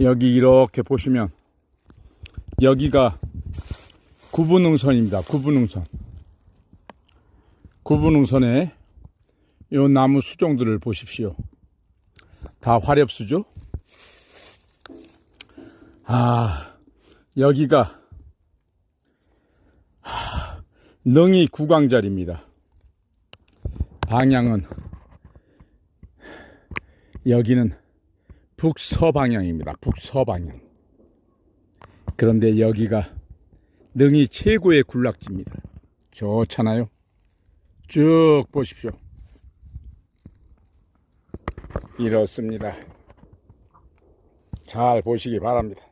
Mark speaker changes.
Speaker 1: 여기 이렇게 보시면 여기가 구분응선입니다. 구분응선. 구분응선에 요 나무 수종들을 보십시오. 다 화렵수죠? 아, 여기가 하, 능이 구강자리입니다. 방향은 여기는 북서방향입니다. 북서방향. 그런데 여기가 능이 최고의 군락지입니다. 좋잖아요. 쭉 보십시오. 이렇습니다. 잘 보시기 바랍니다.